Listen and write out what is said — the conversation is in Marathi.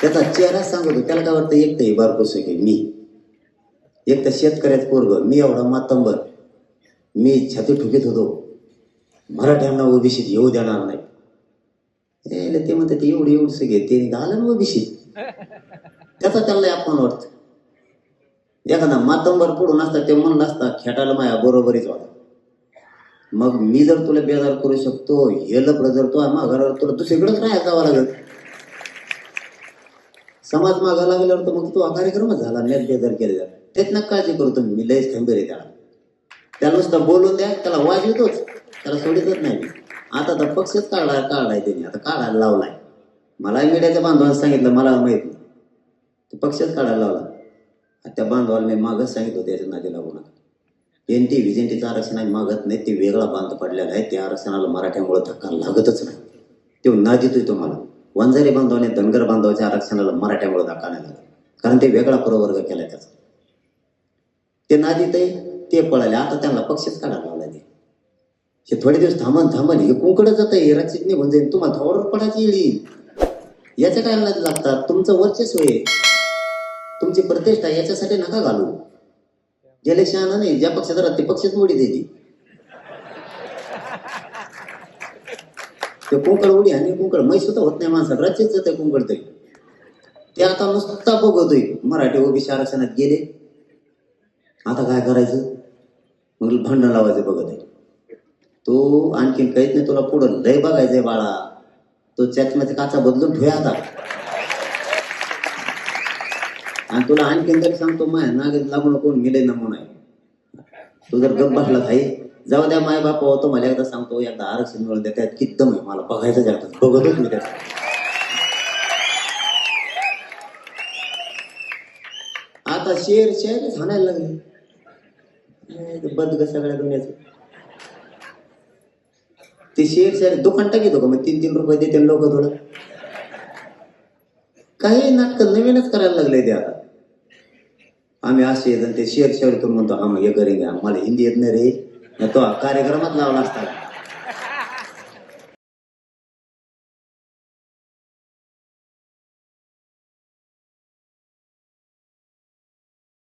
त्याचा चेहरा सांगतो त्याला काय वाटतं एक तर हे बारकोस आहे मी. एक तर शेतकऱ्याच पोरग मी एवढा मातंबर. मी छाती ठुकीत होतो. मराठ्यांना ओबीसीत येऊ देणार नाही. ते म्हणते ते एवढी एवढं घे ते आलं ना ओबीसीत. त्याचा त्याला अपमान वाटत. एखादा मातंबर पडून असता ते म्हणलं असता खेटाला माया बरोबरीच वाटत. मग मी जर तुला बेजार करू शकतो हे लपड जर तो माघारावर तुला दुसरीकडेच राहायला जावं लागेल. समाज मागा लागल्यावर तर मग तो कार्यक्रमच झाला नेट बेजार केले त्यात काळजी करू मी लयच खंबीर आहे त्याला. त्याला नुसतं बोलून द्या त्याला वाज येतोच. त्याला सोडितच नाही आता तर पक्षच काढला काढलाय त्यांनी आता काढायला लावलाय. मला मीडियाच्या बांधवांना सांगितलं मला माहीत नाही. तो पक्षच काढायला लावला. त्या बांधवाला मी मागच सांगितलं त्याच्या नादी लागू नका. एन टी व्हिजेंटीचं आरक्षण आहे मागत नाही ते वेगळा बांध पडलेला आहे. त्या आरक्षणाला मराठ्यामुळे धक्का लागतच नाही. ते नादितोय तुम्हाला वंजारी बांधवाने धनगर बांधवाच्या आरक्षणाला मराठ्यामुळे धक्का नाही कारण ते वेगळा प्रवर्ग केला त्याचा. ते नादी ते ते पळाले. आता त्यांना पक्षच काढायला लावला ते. हे थोडे दिवस थांबन थांबन हे कुंकडं जात आहे रचित म्हणजे जाईल तुम्हाला थोडं पडायची येईल याच्या काय लागतात? तुमचं वर्चस्व आहे. तुमची प्रतिष्ठा याच्यासाठी नका घालू. ज्याला शहाणा नाही. ज्या पक्षात राहत ते पक्षच मोडी दिली ते कुंकड उडी आणि कुंकड मै सुद्धा होत नाही माणसाला. रचित जाते कुंकड तरी. ते आता नुसता बघतोय. मराठी ओबीसी आरक्षणात गेले. आता काय करायचं? मग भांडण लावायचं बघत आहे तो आणखीन काहीच नाही तुला पुढं लय बघायचंय बाळा. तो चष्म्याचा काचा बदलून ठेवा आता. आणि तुला आणखीन तरी सांगतो माय नागेत लागून कोण मिले नमून आहे तू जर गप बसला खाई जाऊ द्या माय बाप होतो मला एकदा सांगतो एकदा आरक्षण मिळून द्या त्यात किद्दम आहे मला बघायचं जातात बघतोच मी त्यात आता शेर शेरच हाणायला लागले. बंद सगळ्या दुनियाचं. ते शेर शेर दुकान टाकीतो का? मग तीन तीन रुपये देते लोक थोडं. काही नाटक नवीनच करायला लागले ते आता. आम्ही असे आहेत ते शेअर शेर करून म्हणतो हा मग हे करेन आम्हाला हिंदी येत नाही रे. तो कार्यक्रमात लावला असता.